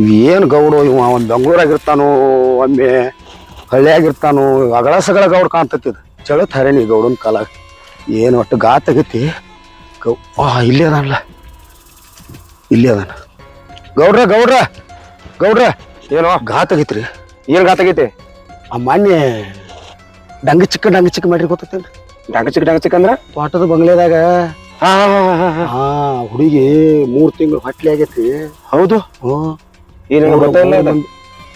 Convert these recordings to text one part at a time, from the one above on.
ಏನು ಗೌಡು ಇವ ಒಂದು ಬೆಂಗಳೂರಾಗಿರ್ತಾನೋ ಒಮ್ಮೆ ಹಳ್ಳಿಯಾಗಿರ್ತಾನೋ ಅಗಳ ಸಗಳ ಗೌಡ್ ಕಾಣ್ತೈತಿ ಇದು ಚಳೋ ಥರೇನಿ ಗೌಡನ ಕಾಲ. ಏನು ಒಟ್ಟು ಗಾತ್ ಆಗೈತಿ ಗೌ ಆ ಇಲ್ಲೇ ಅದಾನಲ್ಲ. ಇಲ್ಲಿ ಅದಾನ. ಗೌಡ್ರ ಗೌಡ್ರ ಗೌಡ್ರ. ಏನೋ? ಘಾತ್ ಏನು ಗಾತಾಗೈತಿ ಆ ಮಾನ್ಯ ಡಂಗ ಚಿಕ್ಕ ಡಂಗ ಚಿಕ್ಕ ಮಾಡ್ರಿ ಗೊತ್ತೈತೇನು? ಡಂಗ ಚಿಕ್ಕ ಡಂಗ ಚಿಕ್ಕ ಅಂದ್ರ? ತೋಟದ ಬಂಗ್ಲೆದಾಗ. ಹಾ ಹುಡುಗಿ ಮೂರು ತಿಂಗಳು ಹೊಟ್ಲಿ ಆಗೈತಿ ಹೌದು? ಹ್ಞೂ ಏನೇನು ಊರ್ ಗೊತ್ತಿಲ್ಲ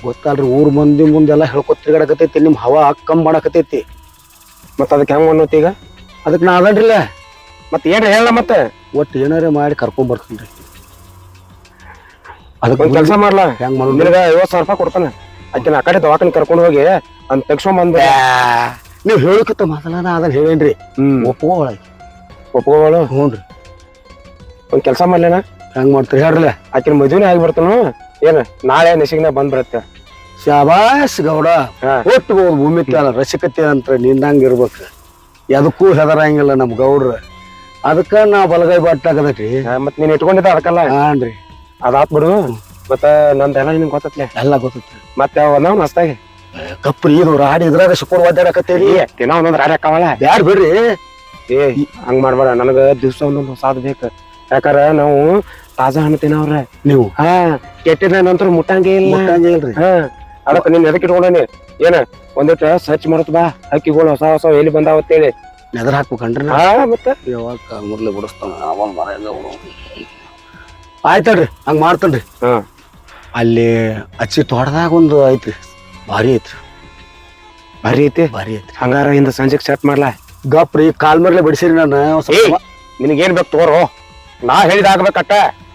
ಗೊತ್ತಲ್ರಿ ಊರ್ ಮಂದಿ ಮುಂದೆಲ್ಲ ಹೇಳ್ಕೊತ ತಿರ್ಗಾಡಕತೈತಿ ನಿಮ್ ಹವಾ ಕಮ್ಮಿ ಮಾಡಕತೈತಿ ಮತ್ತ ಅದಕ್ಕೆ ಹೆಂಗ್ ಅನ್ನೋತಿ ಈಗ? ಅದಕ್ಕೆ ನಾ ಅದನ್ರಿಲ್ಲ. ಮತ್ತೆ ಏನ್ರಿ ಹೇಳ ಮತ್ತೆ? ಒಟ್ಟು ಏನಾರೇ ಮಾಡಿ ಕರ್ಕೊಂಡ್ ಬರ್ತೀನಿ ಅದಕ್ಕೆ ಒಂದ್ ಕೆಲಸ ಮಾಡ್ಲಾ? ಹೆಂಗ್ ಮಾಡೋದು? ನಿನಗ ಐವತ್ ಸಾವಿರ ರೂಪಾಯಿ ಕೊಡ್ತಾನೆ. ಆಕಿನ ಆ ಕಡೆ ದವಾಖಾನೆ ಕರ್ಕೊಂಡು ಹೋಗಿ ಅಂತ ತೆಗ್ಸ್ಕೊಂಡ್ ಬಂದ ನೀವು ಹೇಳಕತ್ತ ಮೊದಲ ನಾ ಅದನ್ನ ಹೇಳೇನ್ರಿ. ಒಪ್ಕೋಳ ಒಪ್ಪೋಳ ಹ್ಞೂ ಹ್ಞೂನ್ರಿ. ಒಂದ್ ಕೆಲಸ ಮಾಡ್ಲೇನ? ಹೆಂಗ್ ಮಾಡ್ತೀರಿ ಹೇಳ್ರಲ್ಲ ಆಕಿನ ಮದುವೆನೇ ಆಗಿಬಿಡ್ತಾನು? ಏನ ನಾಳೆ ನಿಶಿಗ್ನ ಬಂದ್ ಬರುತ್ತೆ ಶಾಬಾಸ್ ಗೌಡ ಹಾ. ಒಟ್ಟು ಭೂಮಿ ತಾನ ರಸಿಕತೆ ಅಂತ ನಿನ್ನಂಗ ಇರ್ಬೇಕು. ಎದಕ್ಕೂ ಹೆದರಂಗಿಲ್ಲ ನಮ್ಮ ಗೌಡ್ರ. ಅದಕ್ಕ ನಾ ಬಲಗೈ ಬಟ್ಟಾಗದೈತಿ ಮತ್ ನೀನ್ ಇಟ್ಕೊಂಡಿದ್ದ ಅದಕ್ಕಲ್ಲ? ಹಾನ್ರಿ ಅದಾತ್ ಬಿಡು ಮತ್ತ ನಂದೆಲ್ಲ ನಿನ್ಗೆ ಗೊತ್ತತ್ಲೆ? ಎಲ್ಲ ಗೊತ್ತೈತಿ. ಮತ್ತೆ ಒಂದ ಮಸ್ತಾಗಿ ರೀ ಇದು ರಾಡಿ ಇದ್ರಾಗ ಶುಕ್ರ ಒದ್ದಾಡಕತ್ತೇರಿ? ದಿನ ಒಂದೊಂದ್ ರಾಡಿ ಹಾಕಾವಲ್ಲ ಬ್ಯಾಡ ಬಿಡ್ರಿ. ಏ ಹಂಗ್ ಮಾಡ್ಬೇಡ. ನನಗ ದಿವ್ಸ ಒಂದೊಂದು ಹೊಸಾದ್ ಬೇಕ. ಯಾಕಾರ ನಾವು ತಾಜಾ ಹಣ್ಣು ತಿನ್ನವ್ರ ನೀವು? ಹಾ ಕೆಟ್ಟಿದ ನಂತರ ಮುಟ್ಟಂಗೆ ಇಲ್ಲ. ಮುಟ್ಟಂಗೆ ಇಲ್ರಿ. ಹಾ ಅದಕ್ಕೆ ನೀನ್ ಎದಕ್ಕೆ ಇಟ್ಕೊಂಡೇನಿ? ಏನ ಒಂದಿಟ ಸರ್ಚ್ ಮಾಡತ್ ಬಾ. ಹಕ್ಕಿಗಳು ಹೊಸ ಹೊಸ ಎಲ್ಲಿ ಬಂದಾವ ಅಂತೇಳಿ. ನೆದರ್ ಹಾಕ್ಬೇಕನ್ರಿ ಹಾ ಮತ್ತೆ? ಯಾವಾಗ ಮುರ್ಲಿ ಬಿಡಿಸ್ತಾನ ಅವನ್ ಮರ ಆಯ್ತಲ್ರಿ ಹಂಗ ಮಾಡ್ತೇನ್ರಿ. ಹಾ. ಅಲ್ಲಿ ಅಚ್ಚಿ ತೋಟದಾಗ ಒಂದು ಐತ್ರಿ. ಭಾರಿ ಐತ್ರಿ. ಭಾರಿ ಐತಿ? ಭಾರಿ ಐತ್ರಿ. ಹಂಗಾರ ಇಂದ ಸಂಜೆಗೆ ಸ್ಟಾರ್ಟ್ ಮಾಡ್ಲಾ? ಗಪ್ರಿ ಕಾಲ್ ಮರ್ಲೆ ಬಿಡಿಸಿರಿ ನಾನು ನಿನಗೇನ್ ಬೇಕು ತೋರು ನಾ ಹೇಳಿದ ಆಗ್ಬೇಕಟ್ಟ.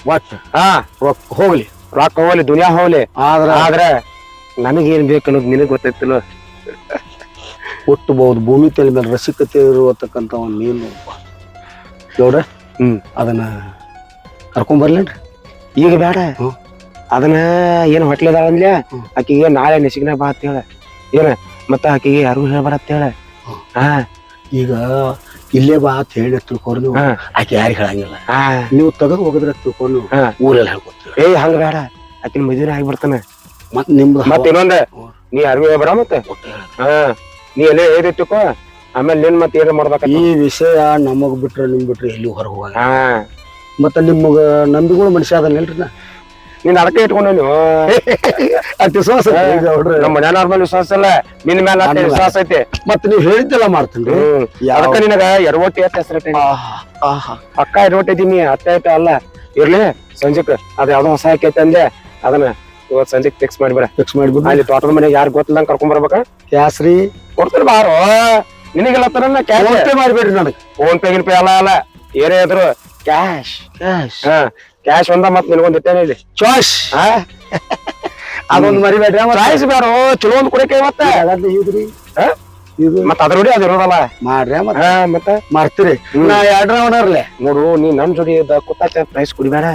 ಒಟ್ಟು ಹಾ ರೊಕ್ಕ ಹೋಗ್ಲಿ. ರೊಕ್ಕ ಹೋಗ್ಲಿ ದುನಿಯಾ ಹೋಗ್ಲಿ. ಆದ್ರ ಆದ್ರೆ ನನಗೇನ್ ಬೇಕು ಅನ್ನೋದು ನಿನಗ್ ಗೊತ್ತೈತಿಲ್ಲ. ಹುಟ್ಟಬಹುದು ಭೂಮಿ ತಲೆ ಮೇಲೆ ರಸಿಕತೆ ಇರುವತಕ್ಕಂಥ ಒಂದು ನೀನು ಗೌಡ ಹ್ಮ್. ಅದನ್ನ ಕರ್ಕೊಂಡ್ ಬರ್ಲೇನ್ರಿ. ಈಗ ಬೇಡ. ಅದನ್ನ ಏನು ಹೊಟ್ಲೆದಾಳ. ಆಕಿಗೆ ನಾಳೆ ನೆಸಿಗ್ನ ಬಾ ಅಂತ ಹೇಳ. ಏನ ಮತ್ತ ಆಕಿಗೆ ಯಾರು ಹೇಳ್ಬಾರ ಅಂತ ಹೇಳ. ಹಾ. ಈಗ ಇಲ್ಲೇ ಬಾ ಅಂತ ಹೇಳಿ ತಿಳ್ಕೊಂಡು ಆಕೆ ಯಾರಿಗೆ ಹೇಳಂಗಿಲ್ಲ. ನೀವು ತೆಗೆದು ಹೋಗಿದ್ರೆ ತಿಳ್ಕೊಂಡು ಊರಲ್ಲಿ ಹೇಳ್ಕೊತೀವಿ ಏ ಹಂಗ ಬೇಡ. ಆಕಿನ ಮದುವೆ ಬರ್ತಾನೆ ಮತ್ ನಿಮ್ದು ಮತ್ತೆ ಇನ್ನೊಂದ. ನೀ ಅರ್ವಿ ಬರ ಮತ್ತೆ. ಹಾ. ನೀ ಎಲ್ಲೇ ಹೇಳಿಟ್ಟಿಕೋ ಆಮೇಲೆ ನಿನ್ ಮತ್ತೆ ಏನ್ ಮಾಡ್ಬೇಕ ಈ ವಿಷಯ ನಮಗ್ ಬಿಟ್ರೆ ನಿಮ್ ಬಿಟ್ರೆ ಎಲ್ಲಿ ಹೊರಗೆ ಹೋಗ ಮತ್ತೆ ನಿಮ್ಗ ನಂಬಿಗಳು ಮನುಷ್ಯ ಅದನ್ನೆಲ್ರಿ ನಾ. ನೀನ್ ಅಡಕೆ ಇಟ್ಕೊಂಡು ನೀವು ಅತಿ ವಿಶ್ವಾಸ ಹುಡ್ರು. ನಮ್ಮ ಮನೆಯವ್ರ ಮೇಲೆ ವಿಶ್ವಾಸ ಇಲ್ಲ. ನಿನ್ ಮೇಲೆ ಮೇಲೆ. ವಿಶ್ವಾಸ ಐತೆ. ಮತ್ ನೀವ್ ಹೇಳಿದ್ದೆಲ್ಲ ಮಾಡ್ತೀನಿ ಅದಕ್ಕ ನಿನಗ ಎರವಟ್ಟಿ ಅಂತ ಹೆಸರು ಅಕ್ಕ ಎರವಟ್ಟಿ ಇದೀನಿ ಅತ್ತ ಐತೆ ಅಲ್ಲ? ಇರ್ಲಿ ಸಂಜೆಕ್ ಅದ ಯಾವ್ದೋ ಹೊಸ ಹಾಕೈತೆ ಅಂದೆ. ಅದನ್ನ ಇವತ್ ಸಂಜೆಕ್ ಫಿಕ್ಸ್ ಮಾಡಿಬಿಡ ಫಿಕ್ಸ್ ಮಾಡಿಬಿಡ್ರಿ ಅಲ್ಲಿ ತೋಟದ ಮನೆಗೆ ಯಾರು ಗೊತ್ತಿಲ್ಲ ಕರ್ಕೊಂಡ್ ಬರ್ಬೇಕ? ಕ್ಯಾಸ್ರಿ. ಕೊಡ್ತಾರ ಬಾರೋ. ನಿನಗೆಲ್ಲ ತರ ಕ್ಯಾಶ್. ಫೋನ್ ಮಾಡ್ಬೇಡ್ರಿ ನನಗೆ. ಫೋನ್ ಪೇ ಗಿನ್ ಪೇ ಅಲ್ಲ ಅಲ್ಲ. ಏನೇ ಇದ್ರು ಕ್ಯಾಶ್ ಕ್ಯಾಶ್ ಹಾ. ಕ್ಯಾಶ್ ಒಂದ ಮತ್ ನಿನಗೊಂದ್ ಇಟ್ಟೇನೆ ಇಲ್ಲಿ ಚಾಯ್ಸ್ ಹಾ? ಅದೊಂದು ಮರಿಬೇಡ್ರಿ ಚಾಯ್ಸ್ ಬೇಡ ಚಲೋ ಒಂದ್ ಕುಡಿಯಕ್ಕೆ ಮತ್ತೆ. ಇದ್ರಿ? ಹಾ? ಇದು ಮತ್ ಅದ್ರ ನೋಡಿ ಅದು ಇರೋದಲ್ಲ. ಮಾಡ್ರಿ ಮತ್ ಹಾ ಮತ್ತ? ಮಾಡ್ತೀರಿ. ನಾ ಎರಡ್ರ ಅವನರ್ಲೆ ನೋಡು ನೀ ನನ್ ಜೋಡಿ ಕುತ್ತಾಚ ಪ್ರೈಸ್ ಕುಡಿಬೇಡ.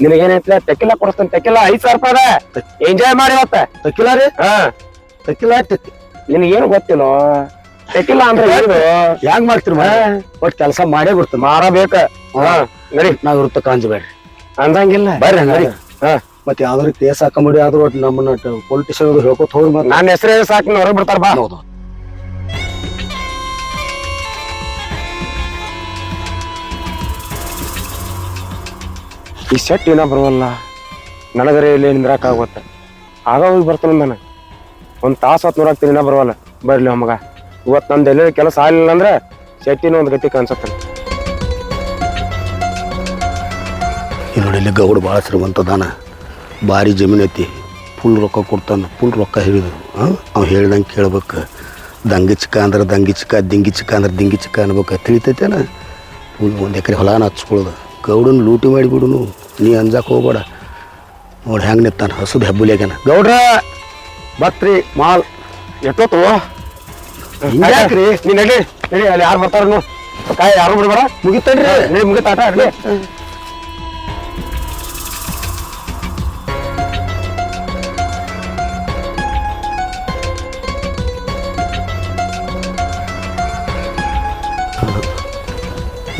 ನಿನಗೇನೈತ್ಲೆ? ತೆಕ್ಕಿಲ್ಲ ಕೊಡಿಸ್ತಾನೆ. ತೆಕ್ಕಿಲ್ಲ ಐದ್ ಸಾವಿರ ರೂಪಾಯಿ ಎಂಜಾಯ್ ಮಾಡಿ ಇವತ್ತ ತಕ್ಕಿಲ್ಲ ರೀ? ಹಾ. ತಕ್ಕಿ ನಿನಗೇನು ಗೊತ್ತಿಲ್ಲ? ತೆಕ್ಕಿಲ್ಲ ಅಂದ್ರೆ ಏನು? ಹೆಂಗ್ ಮಾಡ್ತೀರಿ ಒಟ್ ಕೆಲಸ ಮಾಡೇ ಬಿಡ್ತು ಮಾರಬೇಕ. ಹಾ. ನಡಿ. ನಾ ಇರುತ್ತ ಕಾಂಜಬೇಡ್ರಿ. ಅಂದಂಗಿಲ್ಲ. ಬರ್ರಿ ನಡಿ. ಹಂಗಾರೆ ಹಾ. ಮತ್ತೆ ಯಾವ್ದಾರು ಕೇಸ್ ಹಾಕೊಂಬಿಡಿ ಆದ್ರೂ ಒಟ್ಟು ನಮ್ಮನ್ನ ಪೊಲಿಟಿಷಿಯನ್ ಹೇಳ್ಕೊತ ಹೋಗಿ ಮತ್ತೆ. ನನ್ನ ಹೆಸರೇ ಸಾಕು ಹೊರಗೆ ಬಿಡ್ತಾರ ಬಾ. ಹೌದು ಈ ಸೆಟ್ ಏನ ಬರುವಲ್ಲ ನನಗರೆ ಇಲ್ಲಿ ನಿಂದ್ರಾಕಾಗುತ್ತೆ ಆಗ ಹೋಗಿ ಬರ್ತಾನ ನಾನು ಒಂದು ತಾಸು ಹತ್ತು ನೂರಾಗ್ತೀನಿ ಬರುವಲ್ಲ. ಬರ್ಲಿ ಮಗ. ಇವತ್ತು ನಂದು ಎಲ್ಲೇ ಕೆಲಸ ಆಗ್ಲಿಲ್ಲ ಅಂದ್ರೆ ಸೆಟ್ಟಿನ ಒಂದು ಗತಿ ಕಾಣಿಸುತ್ತೆ. ಈ ನೋಡಿ ಇಲ್ಲಿ ಗೌಡ ಭಾಳ ಶ್ರೀಮಂತದಾನ ಭಾರಿ ಜಮೀನು ಐತಿ. ಫುಲ್ ರೊಕ್ಕ ಕೊಡ್ತಾನೆ ಫುಲ್ ರೊಕ್ಕ ಹಿಡಿದು ಅವ್ನು ಹೇಳ್ದಂಗೆ ಕೇಳ್ಬೇಕು. ದಂಗಿ ಚಿಕ್ಕ ಅಂದ್ರೆ ದಂಗಿ ಚಿಕ್ಕ ದಿಂಗಿ ಚಿಕ್ಕ ಅಂದ್ರೆ ದಿಂಗಿ ಚಿಕ್ಕ ಅನ್ಬೇಕು. ತಿಳಿತೈತೇನ? ಫುಲ್ ಒಂದು ಎಕರೆ ಹೊಲಾನ ಹಚ್ಕೊಳ್ಳೋದು. ಗೌಡನ ಲೂಟಿ ಮಾಡಿಬಿಡುನು ನೀ ಅಂಜಾಕ್ ಹೋಗ್ಬೇಡ. ನೋಡಿ ಹೆಂಗೆ ನಿತ್ತಾನ? ಹಸುದು ಹೆಬ್ಬುಲಿಯಾಗನ ಗೌಡ್ರ ಬತ್ರಿ ಮಾಲ್. ಎಷ್ಟೊತ್ತು? ಹಿಂಗ್ಯಾಕ್ರಿ? ನೀ ಹೇಳಿ ಹೇಳಿ ಅಲ್ಲಿ ಯಾರು ಬರ್ತಾರ ನೋಡು. ಕಾಯ ಯಾರು ಬಿಡ್ಬೇಡ? ಮುಗಿತಾನ್ರಿ? ಮುಗಿತಾಟ ನಡಿ.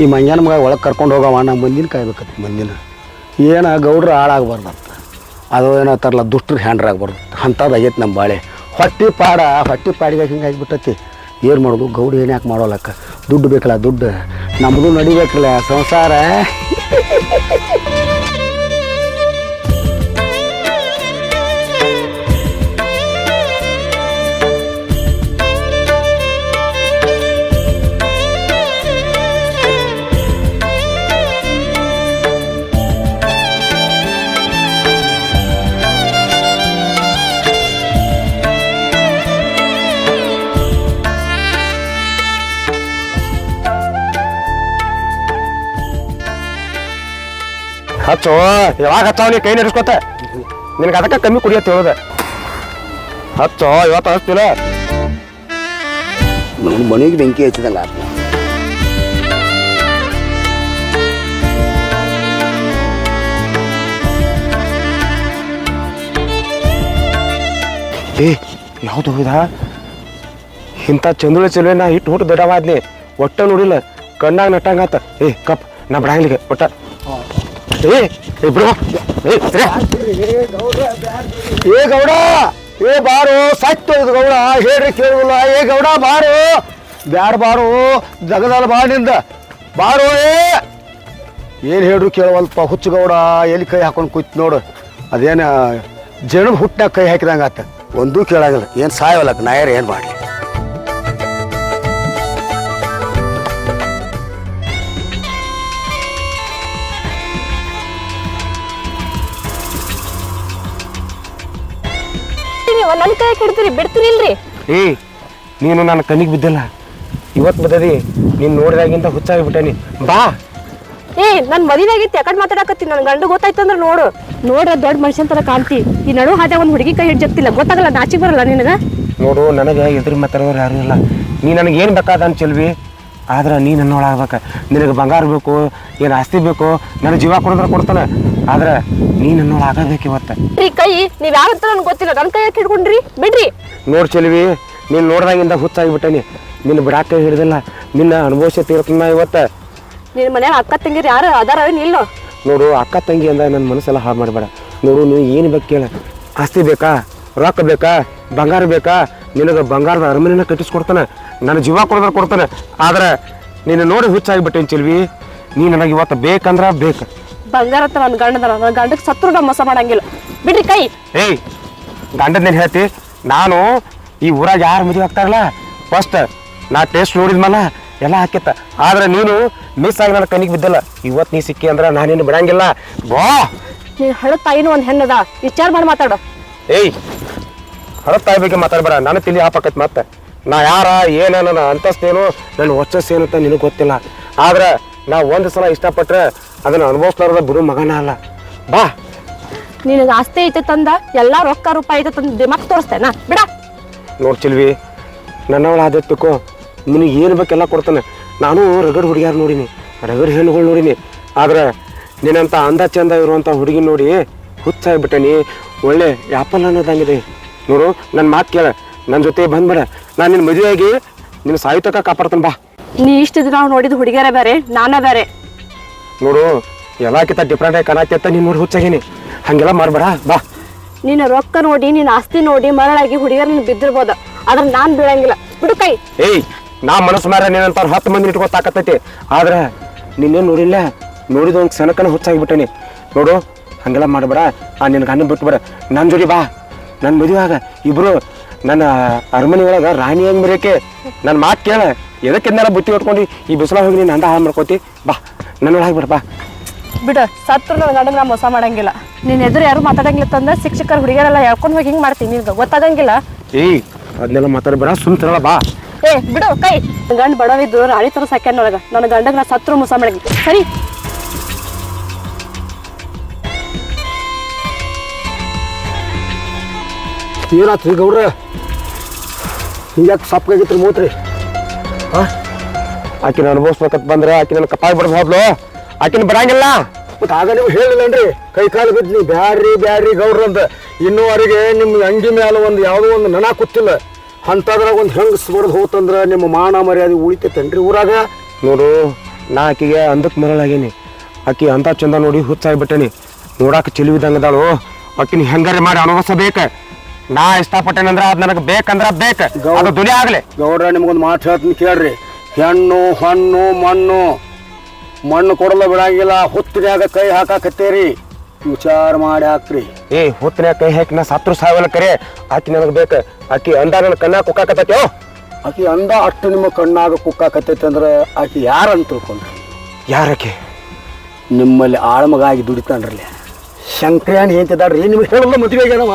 ಈ ಮಂಜಾನ ಮಗ ಒಳಗೆ ಕರ್ಕೊಂಡು ಹೋಗವ ನಾ ಮಂದಿನ ಕಾಯ್ಬೇಕತ್ತೆ ಮಂದಿನ ಏನ ಗೌಡ್ರ ಅಂತ ಅದು ತರಲ್ಲ ದುಷ್ಟ್ರ ಹ್ಯಾಂಡ್ರ್ ಆಗ್ಬಾರ್ದು. ಅಂಥದ್ದು ಆಗೈತೆ ನಮ್ಮ ಬಾಳೆ. ಹೊಟ್ಟೆ ಪಾಡ, ಹೊಟ್ಟೆ ಪಾಡಿಗೆ ಹಿಂಗೆ ಆಗಿಬಿಟ್ಟತಿ. ಏನು ಮಾಡೋದು? ಗೌಡ್ರು ಏನು ಯಾಕೆ ಮಾಡೋಲ್ಲಕ್ಕ ದುಡ್ಡು ಬೇಕಲ್ಲ, ದುಡ್ಡು. ನಮ್ಮದು ನಡಿಬೇಕಲ್ಲ, ಸಂಸಾರ. ಹಚ್ಚು ಯಾವಾಗ ಹಚ್ಚಾವ ನೀ ಕೈ ನಡೆಸ್ಕೊತ ನಿನಗೆ ಅದಕ್ಕೆ ಕಮ್ಮಿ ಕುಡಿಯತ್ತೆ ಹೇಳೋದ. ಹಚ್ಚೋ ಇವತ್ತು ಹಚ್ತಿಲ್ಲ ನಮ್ಮ ಮನೆಗೆ ಬೆಂಕಿ ಹಚ್ಚಿದಲ್ಲ ಏ ಯಾವ್ದು ಹೋಗಿದ ಇಂಥ ಚಂದುಳ ಚೆಲುವೆ ನಾ ಇಟ್ಟು ಹುಟ್ಟು ದೊಡ್ಡವಾದ್ನಿ ಒಟ್ಟ ನೋಡಿಲ್ಲ ಕಣ್ಣಾಗ ನಟ್ಟಂಗಾತ ಏ ಕಪ್ ನಾ ಬಿಡಂಗಿಲ್ಲ ಒಟ್ಟ. ಏ ಇಬ್ರು ಏ ಗೌಡ. ಏ, ಬಾರು. ಸತ್ತು ಗೌಡ. ಹೇಳ್ರಿ ಕೇಳುವಲ್ಲ ಏ, ಗೌಡ, ಬಾರು. ಬ್ಯಾಡ ಬಾರು. ಜಗದಲ್ಲ ಬಾಡಿಂದ ಬಾರು, ಏ. ಏನು ಹೇಳ್ರು ಕೇಳುವಲ್ಪ. ಹುಚ್ಚು ಗೌಡ, ಎಲ್ಲಿ ಕೈ ಹಾಕೊಂಡು ಕೂತ್ ನೋಡು. ಅದೇನು ಜನ ಹುಟ್ಟಾಗ ಕೈ ಹಾಕಿದಂಗೆ ಆತ ಒಂದೂ ಕೇಳಾಗಲ್ಲ. ಏನು ಸಾಯವಲ್ಲ, ನಾಯರ್ ಏನು ಮಾಡಲಿ. ನನ್ನ ಕೈ ಹಿಡ್ತೀರಿ ಬಿಡ್ತೀನಿ ಇಲ್ರಿ? ಏ ನೀನು ನನ್ನ ಕಣ್ಣಿಗೆ ಬಿದ್ದಿಲ್ಲ. ಇವತ್ತು ಬಿದ್ದದಿ ನೀನು ನೋಡಿದಾಗಿಂದ ಹುಚ್ಚಾಗಿ ಬಿಟ್ಟನಿ ಬಾ. ಏ ನನ್ ಮದಿನಾಗಿತ್ತು ಯಾಕಡೆ ಮಾತಾಡಕತ್ತಿ? ನನ್ ಗಂಡ ಗೊತ್ತಾಯ್ತಂದ್ರ ನೋಡು. ನೋಡ್ರ ದೊಡ್ಡ ಮನುಷ್ಯನ್ ತರ ಕಾಣ್ತಿ. ಈ ನಡು ಹಾದ ಒಂದ್ ಹುಡುಗಿ ಕೈ ಹಿಡ್ಜಕ್ತಿಲ್ಲ. ಗೊತ್ತಾಗಲ್ಲ ನಾಚಿಗೆ ಬರಲ್ಲ ನಿನಗ? ನೋಡು ನನಗೆ ಎದುರು ಮಾತಾಡೋರು ಯಾರು ಇಲ್ಲ. ನೀ ನನಗೆ ಏನು ಬೇಕಾದ ಅಂತ ಚೆಲ್ವಿ ಆದ್ರೆ ನೀ ನನ್ನೊಳಾಗ್ಬೇಕು ನಿನಗೆ ಬಂಗಾರ ಬೇಕು ಏನು ಆಸ್ತಿ ಬೇಕು ನನ್ನ ಜೀವ ಕೊಡಿದ್ರೆ ಕೊಡ್ತಾನೆ. ಆದ್ರೆ ನೀ ನನ್ನೊಳಾಗಬೇಕು ಇವತ್ತು. ಈ ಕೈ ನೀವ್ ಯಾರಂತ ನನಗೆ ಗೊತ್ತಿಲ್ಲ. ನನ್ನ ಕೈ ಯಾಕೆ ಹಿಡ್ಕೊಂಡ್ರಿ. ಬಿಡ್ರಿ. ನೋಡ್ ಚೆಲ್ವಿ ನೀನು ನೋಡ್ದಾಗಿಂದ ಹುಚ್ಚಾಗಿಬಿಟ್ಟನಿ. ನಿನ್ನ ಬಿಡಾಕ ಹಿಡಿದಿಲ್ಲ. ನಿನ್ನ ಅನುಭವಿಸ ತೀರ್ತನ ಇವತ್ತು. ನಿನ್ನ ಮನೆ ಅಕ್ಕ ತಂಗಿರಿ ಯಾರು ಅದಾರ ಇಲ್ಲೋ? ನೋಡು ಅಕ್ಕ ತಂಗಿ ಅಂದ ನನ್ನ ಮನಸ್ಸೆಲ್ಲ ಹಾಳು ಮಾಡಬೇಡ. ನೋಡು ನೀವು ಏನು ಬೇಕು ಕೇಳ. ಆಸ್ತಿ ಬೇಕಾ? ರೊಕ್ಕ ಬೇಕಾ? ಬಂಗಾರ ಬೇಕಾ? ನಿನಗೆ ಬಂಗಾರದ ಅರಮನೆನ ಕಟ್ಟಿಸ್ಕೊಡ್ತಾನೆ. ನನ್ನ ಜೀವ ಕೊಡೋದ್ರೆ ಕೊಡ್ತಾನೆ. ಆದ್ರೆ ನೀನು ನೋಡಿ ಹುಚ್ಚಾಗಿಬಿಟ್ಟೇನು ಚೆಲ್ವಿ? ನೀ ನನಗೆ ಇವತ್ತು ಬೇಕಂದ್ರ ಬೇಕು. ಬಂಗಾರ ಹತ್ರ ನನ್ ಗಂಡದ ನನ್ನ ಗಂಡಕ್ ಸತ್ರು ನಮ್ಮ ಮೋಸ ಮಾಡಂಗಿಲ್ಲ. ಬಿಡ್ರಿ ಕೈ. ಏಯ್ ಗಂಡದ್ನೇನು ಹೇಳ್ತಿ? ನಾನು ಈ ಊರಾಗ ಯಾರು ಮದುವೆ ಆಗ್ತಾರಲ್ಲ ಫಸ್ಟ್ ನಾ ಟೇಸ್ಟ್ ನೋಡಿದ್ಮಲ್ಲ ಎಲ್ಲ ಹಾಕಿತ್ತ. ಆದ್ರೆ ನೀನು ಮಿಸ್ ಆಗಿ ನನ್ನ ಕಣ್ಣಿಗೆ ಬಿದ್ದಲ್ಲ. ಇವತ್ತು ನೀ ಸಿಕ್ಕಿ ಅಂದ್ರೆ ನಾನೇನು ಬಿಡಂಗಿಲ್ಲ. ಬಾ. ನೀ ಹಳ ತಾಯಿನೂ ಒಂದ್ ಹೆಣ್ಣದ. ವಿಚಾರ ಮಾಡಿ ಮಾತಾಡು. ಏಯ್ ಹಳತ್ತಾಯಿ ಬಗ್ಗೆ ಮಾತಾಡ್ಬೇಡ. ನಾನು ತಿಳಿ ಹಾಪಕತ್ ಮತ್ತೆ. ನಾ ಯಾರ ಏನ ನನ್ನ ಅಂತಸ್ತೇನು ನನ್ನ ವರ್ಚಸ್ಸೇನು ಅಂತ ನಿನಗೆ ಗೊತ್ತಿಲ್ಲ. ಆದ್ರೆ ನಾ ಒಂದು ಸಲ ಇಷ್ಟಪಟ್ರೆ ಅದನ್ನ ಅನುಭವಿಸ್ಲಾರದ ಬಿಡು ಮಗನ ಅಲ್ಲ. ಬಾ. ನಿನಗ ಆಸ್ತಿ ಐತೆ ತಂದ ಎಲ್ಲಾ ರೊಕ್ಕ ರೂಪಾಯಿ ಐತೆ ತಂದ ದಿಮಾಕ್ ತೋರಿಸ್ತೇನ? ಬಿಡ. ನೋಡ್ ಚಿಲ್ವಿ ನನ್ನವಳ ಆದತ್ತಕ್ಕೋ ನಿನಗೆ ಏನು ಬೇಕೆಲ್ಲ ಕೊಡ್ತಾನೆ. ನಾನು ರಗಡ್ ಹುಡುಗಿಯಾರು ನೋಡೀನಿ ರಗಡ್ ಹೆಣ್ಣುಗಳು ನೋಡೀನಿ. ಆದ್ರೆ ನಿನ್ನಂತ ಅಂದ ಚಂದ ಇರುವಂಥ ಹುಡುಗಿ ನೋಡಿ ಹುಚ್ಚಾಗ್ಬಿಟ್ಟನಿ. ಒಳ್ಳೆ ಆ್ಯಪಲ್ ಅನ್ನೋದಂಗಿದೆ ನೋಡು ನನ್ನ ಮಾತು ಕೇಳ. ನನ್ನ ಜೊತೆ ಬಂದ್ಬೇಡ. ನಾನು ನಿನ್ನ ಮದುವೆಯಾಗಿ ನಿನ್ನ ಸಾಯಿತಕ ಕಾಪಾಡ್ತಾನೆ ಬಾ. ನೀ ಇಷ್ಟ ದಿನ ನಾವು ನೋಡಿದ ಹುಡುಗಿಯರ ಬೇರೆ ನಾನ ಬೇರೆ. ನೋಡು ಎಲ್ಲಕ್ಕಿಂತ ಡಿಫ್ರೆಂಟ್ ಆಗಿ ಕಾಣತ್ತೆ ನೀನು ನೋಡಿ ಹುಚ್ಚಾಗೀನಿ. ಹಂಗೆಲ್ಲ ಮಾಡ್ಬೇಡ ಬಾ. ನಿನ್ನ ರೊಕ್ಕ ನೋಡಿ ನಿನ್ನ ಆಸ್ತಿ ನೋಡಿ ಮರಳಾಗಿ ಹುಡುಗಿಯರ್ ನೀನು ಬಿದ್ದಿರ್ಬೋದ. ಆದ್ರೆ ನಾನ್ ಬೀಳಂಗಿಲ್ಲ. ಬಿಡು ಕೈ. ಏಯ್ ನಾ ಮನಸ್ಸು ಮಾರ ನೀನಂತ ಹತ್ತು ಮಂದಿ ಇಟ್ಕೊತಾಕತ್ತೈತಿ. ಆದ್ರೆ ನಿನ್ನೇನು ನೋಡಿಲ್ಲ ನೋಡಿದ ಒಂದು ಸೆನಕನ ಹುಚ್ಚಾಗಿಬಿಟ್ಟೇನಿ. ನೋಡು ಹಂಗೆಲ್ಲ ಮಾಡಬೇಡ. ಆ ನಿನ್ನ ಗಂಡ ಬಿಟ್ಟು ಬರ ನನ್ನ ಜೋಡಿ ಬಾ. ನನ್ನ ಮದುವೆ ಆಗ ಇಬ್ರು ನನ್ನ ಅರಮನೆ ಒಳಗೆ ರಾಣಿ ಹೆಂಗ್ ಮರ್ಯಕ್ಕೆ ನನ್ನ ಮಾತು ಕೇಳ. ಎದಕ್ಕಿಂದೆಲ್ಲ ಬುತ್ತಿ ಹೊತ್ಕೊಂಡು ಈ ಬಿಸಿಲ ಹೋಗಿ ನೀನು ಅಂದ ಹಾಳು ಮಾಡ್ಕೋತಿ? ಬಾ ನನ್ನ ಒಳಗೆ ಬಾ. ಬಿಡು ಸತ್ರು ನನ್ನ ಗಂಡನ ನಾ ಮೋಸ ಮಾಡಂಗಿಲ್ಲ. ನಿನ್ನ ಎದುರು ಯಾರು ಮಾತಾಡಂಗಿಲ್ಲ ತಂದ ಶಿಕ್ಷಕರು ಹುಡುಗಿಯರೆಲ್ಲ ಹೇಳ್ಕೊಂಡು ಹೋಗಿ ಹಿಂಗೆ ಮಾಡ್ತೀನಿ ನಿನ್ಗೆ ಗೊತ್ತಾಗಂಗಿಲ್ಲ ಏಯ್ ಅದನ್ನೆಲ್ಲ ಮಾತಾಡಬೇಡ ಸುಮ್ ತಿರಲ್ಲ ಬಾ. ಏ ಬಿಡು ಕೈ. ನನ್ ಗಂಡ ಬಡವಿದ್ದು ರಾಣಿ ತರ ಸಾಕ್ಯಾನ ಒಳಗ ನನ್ನ ಗಂಡನ ನಾ ಸತ್ರು ಮೋಸ ಮಾಡಂಗಿಲ್ಲ. ಸರಿ? ಏನಾತ್ರಿ ಗೌಡ್ರ. ಹಿಂಗ್ಯಾಕೆ ಸಪ್ಪಗಾಗಿತ್ತು ಮೂತ್ರಿ. ಆಕಿನ ಅನುಭವಿಸ್ಬೇಕಂತ ಬಂದ್ರೆ ಆಕಿನ ಕಪಾಯಿ ಬಡ್ದು ಹೋದ್ಲು. ಆಕಿನ ಬರಂಗಿಲ್ಲ ಮತ್ತೆ ಆಗ ನೀವು ಹೇಳಿಲ್ಲನ್ರಿ? ಕೈ ಕಾಲು ಬಿದ್ನಿ, ಬ್ಯಾಡ್ರಿ ಬ್ಯಾಡ್ರಿ ಗೌಡ್ರ ಅಂತ ಇನ್ನೂವರೆಗೆ ನಿಮ್ಮ ಅಂಗಿ ಮೇಲೆ ಒಂದು ಯಾವುದೋ ಒಂದು ನನ ಕೂತಿಲ್ಲ. ಅಂಥದ್ರಾಗ ಒಂದು ಹೆಂಗ್ ಬಡ್ದು ಹೋತಂದ್ರೆ ನಿಮ್ಮ ಮಾನ ಮರ್ಯಾದೆ ಉಳಿತೈತೇನ್ರಿ ಊರಾಗ? ನೋಡು, ನಾ ಆಕಿಗೆ ಅಂದಕ್ಕೆ ಮರಳಾಗೇನಿ. ಆಕಿ ಅಂತ ಚಂದ ನೋಡಿ ಹುಚ್ಚಾಗ್ಬಿಟ್ಟನಿ ನೋಡಾಕ ಚಿಲಿವಿದಂಗದಾಳು ಆಕಿನ ಹೆಂಗಾರೆ ಮಾಡಿ ಅನುಭವಿಸಬೇಕ? ನಾ ಇಷ್ಟಪಟ್ಟೇನಂದ್ರ ಅದ್ ನನಗೆ ಬೇಕಂದ್ರ ಬೇಕ. ಅದು ದುನಿ ಆಗ್ಲಿ. ಗೌಡ್ರ ನಿಮ್ಗೊಂದು ಮಾತು ಹೇಳ್ತೀನಿ ಕೇಳ್ರಿ. ಹೆಣ್ಣು ಹಣ್ಣು ಮಣ್ಣು. ಮಣ್ಣು ಕೊಡಲ್ಲ ಬಿಡಂಗಿಲ್ಲ ಹುತ್ತಿನ್ಯಾಗ ಕೈ ಹಾಕಾಕತ್ತೀರಿ. ವಿಚಾರ ಮಾಡಿ ಹಾಕ್ರಿ. ಏ ಹೊತ್ತಿನ ಕೈ ಹಾಕಿ ನಾ ಸತ್ರು ಸಾವಲ್ಲ ಕರೆ. ಆಕಿ ನನಗೆ ಬೇಕ. ಆಕಿ ಅಂದ ನನ್ನ ಕಣ್ಣ ಕುಕ್ಕಾಕತ್ತೈತಿ ಆಕಿ ಅಂದ ಅಷ್ಟು ನಿಮ್ಮ ಕಣ್ಣಾಗ ಕುಕ್ಕಾಕತ್ತೈತಿ ಅಂದ್ರೆ ಆಕಿ ಯಾರಂತ ತಿಳ್ಕೊಂಡ್ರಿ? ಯಾರಕ್ಕೆ ನಿಮ್ಮಲ್ಲಿ ಆಳ್ಮಗಾಗಿ ದುಡಿತಾನ್ರಲ್ಲ. ಶಂಕ್ರಿಯಾನ್ ರೀ ನಿಮ್ಗೆ ಹೇಳಲ್ಲ ಮದುವೆ ಆಗ್ಯಾನವ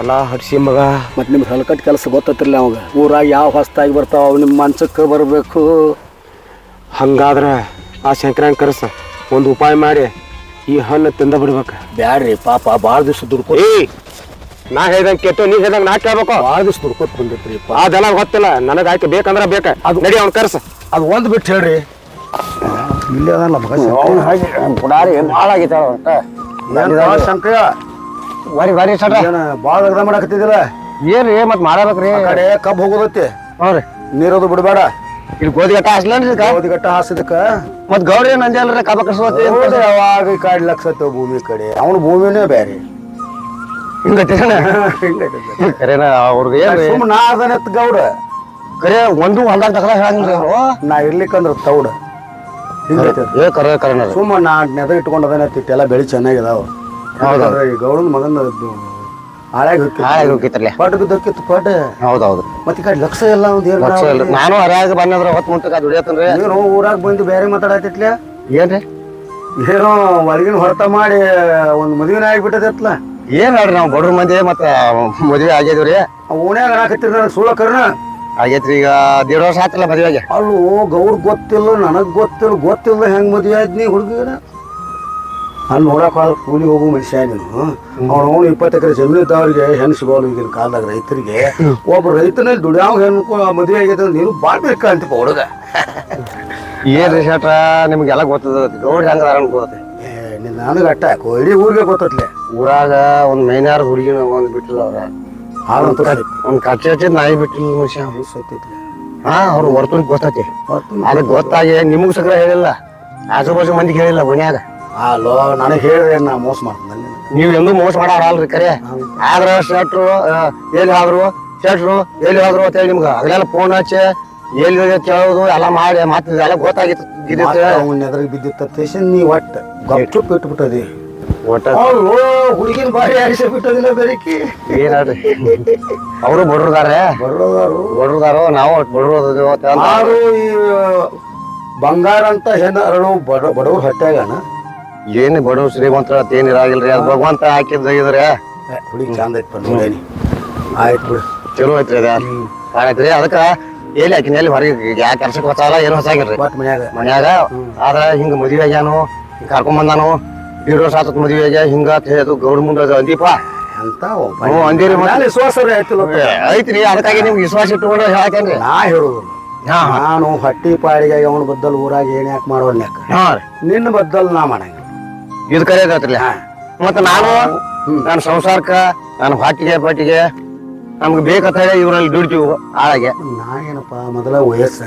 ಅಲ್ಲ ಹರ್ಷಿ ಮಗ. ಮತ್ತು ನಿಮ್ಗೆ ಹಲ್ಕಟ್ ಕೆಲಸ ಗೊತ್ತತ್ತಿರಲ್ಲ ಅವಾಗ. ಊರಾಗ ಯಾವ ಹೊಸ್ತಾಗಿ ಬರ್ತಾವ ಅವು ನಿಮ್ಮ ಮನ್ಸಕ್ಕೆ ಬರಬೇಕು. ಹಂಗಾದ್ರೆ ಆ ಶಂಕರನ್ ಕರೆಸ ಒಂದು ಉಪಾಯ ಮಾಡಿ ಈ ಹಣ್ಣು ತಿಂದ ಬಿಡ್ಬೇಕು. ಬ್ಯಾಡ್ರಿ ಪಾಪ ಭಾಳ ದಿವಸ ದುಡ್ಕೊ ಏ ನಾ ಹೇಳ್ದಂಗೆ ಕೆಟ್ಟು ನೀ ಹೇಳ್ದಂಗೆ ನಾ ಕೇಳ್ಬೇಕು? ಭಾಳ ದಿವ್ಸ ದುಡ್ಕೋತ್ ಬಂದಿತ್ರಿ ಪಾ ಅದೆಲ್ಲ ಗೊತ್ತಿಲ್ಲ ನನಗೆ ಆಯ್ಕೆ ಬೇಕಂದ್ರೆ ಬೇಕ. ಅದು ನಡಿ ಅವ್ನು ಕರ್ಸ. ಅದು ಒಂದು ಬಿಟ್ಟು ಹೇಳ್ರಿ. ಇಲ್ಲೇ ಅದಲ್ಲ ಮಗ ಪುಡಾರಿ ಭಾಳ ಆಗೈತೆ ಶಂಕರ? ಬರಿ ಬರಿ ಸಡ ಏನ ಭಾಳ ಅಗ್ದ ಏನ್ ರೀ ಮತ್ ಮಾಡಬೇಕ್ರಿ. ಆ ಕಡೆ ಕಬ್ಬು ಹೋಗೋದೈತಿ. ಹ್ಞೂ ರೀ. ನೀರದು ಬಿಡಬೇಡ. ಇಲ್ಲಿ ಗೋಧಿ ಗಟ್ಟ ಹಾಸ್ಲೇನ್ರಿ ಗೋಧಿ ಗಟ್ಟ ಹಾಸಿದಕ್ಕ. ಮತ್ ಗೌರಿ ನಂದಿ ಅಲ್ರಿ ಕಬ ಕಸವತಿ ಹೌದು, ಯಾವಾಗ ಕಾಡ್ಲಕ್ಸತ್ತ ಭೂಮಿ ಕಡೆ. ಅವನ ಭೂಮಿನೇ ಬೇರೆ ಹಿಂಗೈತಿ ಕರೇನ ಅವ್ರಿಗೆ ಏನ್ರಿ ಸುಮ್ಮ ನಾ ಅದನ್ನತ್ ಗೌಡ. ಕರೆ ಒಂದು ಹೊಲ್ದಾಗ ತಗಲ ಹೇಳಂಗಿಲ್ರಿ ಅವರು. ನಾ ಇರ್ಲಿಕ್ಕಂದ್ರ ತೌಡ. ಏ ಕರೆ ಕರೆನ ಸುಮ್ಮ ನಾ ನೆದ ಇಟ್ಕೊಂಡು ಅದನ್ನ ಎಲ್ಲ ಬೆಳಿ ಚೆನ್ನಾಗಿದಾವ ಹೌದು. ಈ ಗೌಡನ ಮಗನ ಹಾಳಾಗಿ ಹಾಳಾಗಿ ಹೋಗಿ ಹೋಗಿತ್ತರ್ಲೆ ಪಟ್ ಬಿದ್ದಕ್ಕಿತ್ತು ಪಟ್. ಹೌದೌದು. ಮತ್ತೆ ಈ ಕಡೆ ಲಕ್ಷ ಎಲ್ಲ ಒಂದು ಏನ್ ಲಕ್ಷ ಇಲ್ಲ ನಾನು ಹರ್ಯಾಗ ಬಂದ್ರ ಹೊತ್ತು ಮುಂಟಕ ದುಡಿಯತ್ತನ್ರಿ ನೀನು ಊರಾಗ ಬಂದು ಬೇರೆ ಮಾತಾಡತ್ತಿತ್ಲ ಏನ್ರಿ? ಏನೋ ಹೊರಗಿನ ಹೊರತ ಮಾಡಿ ಒಂದು ಮದುವೆನ ಆಗಿಬಿಟ್ಟದತ್ಲ. ಏನ್ ಹೇಳ್ರಿ ನಾವು ಬಡ್ರ ಮಂದಿ ಮತ್ತ ಮದ್ವೆ ಆಗಿದ್ರಿ ಓಣ್ಯಾಗ ಹಾಕತ್ತಿರ ನನಗೆ ಸುಳ್ಳ ಕರ್ನ. ಆಗೈತ್ರಿ ಈಗ ದೇಡ್ ವರ್ಷ ಆತಲ್ಲ ಮದ್ವೆಗೆ? ಅಲ್ಲೂ ಗೌರ್ ಗೊತ್ತಿಲ್ಲ ನನಗ್ ಗೊತ್ತಿಲ್ಲ ಗೊತ್ತಿಲ್ಲ ಹೆಂಗ್ ಮದುವೆ ಆಯ್ತು ಹುಡುಗಿನ ಅಲ್ಲಿ ನೋಡಕ್ ಕೂಲಿ ಹೋಗು ಮನುಷ್ಯ ನೀನು. ಅವ್ನು ಇಪ್ಪತ್ತು ಎಕರೆ ಜಮೀನು ಇದ್ದವ್ರಿಗೆ ಹೆಣ್ಣು ಸಿಗೋಲ್ಲ ಈಗಿನ ಕಾಲದಾಗ ರೈತರಿಗೆ. ಒಬ್ಬ ರೈತನಲ್ಲಿ ದುಡಿಯಾವ ಹೆಣ್ಣು ಮದುವೆ ಆಗೈತೆ ನೀನು ಭಾಳ ಬೇಕಾ ಅಂತಿಪ್ಪ ಹುಡುಗ. ಏನ್ರಿ ಶೆಟ್ರ ನಿಮ್ಗೆಲ್ಲ ಗೊತ್ತದ ಗೌಡ್ ಹೆಂಗ್ ಅನ್ಕೋತಿ ನನಗೆ ಅಟ್ಟ ಇಡೀ ಊರಿಗೆ ಗೊತ್ತತ್ಲೆ ಊರಾಗ ಒಂದು ಮೈನಾರ್ ಹುಡುಗಿನ ಒಂದು ಬಿಟ್ಟಿಲ್ಲ ಅವ್ರ ಹಾಗಂತ ಒಂದ್ ಕಚ್ಚಿ ನಾಯಿ ಬಿಟ್ಟಿಲ್ಲ ಮನುಷ್ಯ. ಸೈತೈತ್ಲೆ ಹಾ ಅವ್ರ ವರ್ತನ್ ಗೊತ್ತೈತಿ ಅದಕ್ಕೆ ಗೊತ್ತಾಗಿ ನಿಮಗ್ ಸಕ್ರ ಹೇಳಿಲ್ಲ. ಆಜು ಬಾಜು ಮಂದಿಗೆ ಹೇಳಿಲ್ಲ ಮನ್ಯಾಗ. ಅಲ್ಲೋ ನನಗೆ ಹೇಳಿದ್ರೆ ನಾ ಮೋಸ ಮಾಡ್ತೀನಿ. ನೀವು ಎಲ್ಲೂ ಎಂದೂ ಮೋಸ ಮಾಡಾರಲ್ರಿ ಕರೆ. ಆದ್ರ ಶೆಟ್ರು ಎಲ್ಲಿ ಆದ್ರು ಶೆಟ್ರು ಎಲ್ಲಿ ಆದ್ರು ಅಂತ ಹೇಳಿ ನಿಮ್ಗೆ. ಅದೆಲ್ಲ ಫೋನ್ ಹಚ್ಚಿ ಎಲ್ಲಿ ಕೇಳೋದು ಎಲ್ಲ ಮಾಡಿ ಮತ್ತೆ ಎಲ್ಲ ಗೊತ್ತಾಗಿತ್ತು ಅವ್ನ ಎದುರಿಗೆ ಬಿದ್ದಿತ್ತ ನೀವು ಒಟ್ಟು. ಗಪ್ಚುಪ್ ಇಟ್ಬಿಟ್ಟದಿ. ಒಟ್ಟ ಅವ್ರು ಹುಡುಗಿನ ಬಾರಿ ಆಡಿಸಿ ಬಿಟ್ಟದಿಲ್ಲ ಬೆರಕಿ? ಏನಾಡ್ರಿ ಅವರು ಬಡ್ರದಾರೆ ಬರೋದಾರು ಬಡ್ರದಾರು ನಾವು ಬಡ್ರು ಅದೇವ ಅಂತ? ಅಂದ. ಆರು ಈ ಬಂಗಾರ ಅಂತ ಹೆಣ್ಣು ಬಡ ಬಡವ್ರು ಹಟ್ಟಾಗಣ ಏನು ಬಡವ್ರು ಶ್ರೀಮಂತರ ಏನಿರಾಗಿಲ್ರಿ ಅದು ಭಗವಂತ ಹಾಕಿದ್ ಇದ್ರೆ ಹುಡುಗಿ ಚಂದ ಐತಿ ನೋಡೇನಿ ಆಯ್ತು ಬಿಡು. ಚಲೋ ಐತ್ರಿ ಅದ. ಆಯ್ತ್ರಿ ಅದಕ್ಕ ಎಲ್ಲಿ ಹಾಕಿನ? ಎಲ್ಲಿ ಹೊರಗೆ? ಯಾ ಕೆಲ್ಸಕ್ಕೆ ಹೊಸಾಲ ಏನು ಹೊಸಾಗಿಲ್ರಿ. ಆಗಿಲ್ರಿ ಮನ್ಯಾಗ. ಮನ್ಯಾಗ? ಆದ್ರೆ ಹಿಂಗ ಮದುವೆ ಆಗ್ಯಾನು ಕರ್ಕೊಂಡ್ ಬಂದಾನು ಎರಡು ಮದ್ವೆಗೆ ಆತತ್ ಮದ್ವೆ ಆಗ್ಯ ಹಿಂಗ ಅಂತ ಗೌಡ ಮುಂದ ಅಂದೀಪ ಅಂತ ಹ್ಞೂ, ಅಂದಿರಿ ಮತ್ತೆ. ವಿಶ್ವಾಸ ಆಯ್ತಿಲ್ಲ ಐತ್ರಿ ಅದಕ್ಕಾಗಿ ನಿಮ್ಗೆ ವಿಶ್ವಾಸ ಇಟ್ಟುಕೊಂಡು ಹೇಳತ್ತೇನ್ರಿ? ನಾ ಹೇಳುದು. ಹಾ. ನಾನು ಹಟ್ಟಿ ಪಾಡಿಗೆ ಅವನ ಬದ್ದಲ್ ಊರಾಗ ಏನ್ ಯಾಕೆ ಹಾ ರೀ. ನಿನ್ನ ಬದ್ದಲ್ ನಾ ಮಾಡಂಗಿಲ್ಲ. ಇದು ಕರೆಯದತ್ರಿ ಮತ್ತೆ ನಾನು ನನ್ನ ಸಂಸಾರಕ್ಕ ನನ್ನ ಹೊಟ್ಟಿಗೆ ಪಟ್ಟಿಗೆ ನಮ್ಗೆ ಬೇಕಂತ ಹೇಳಿ ಇವ್ರಲ್ಲಿ ದುಡಿತೀವಿ ಆಳಗೆ ನಾ ಏನಪ್ಪ ಮೊದಲ ವಯಸ್ಸು.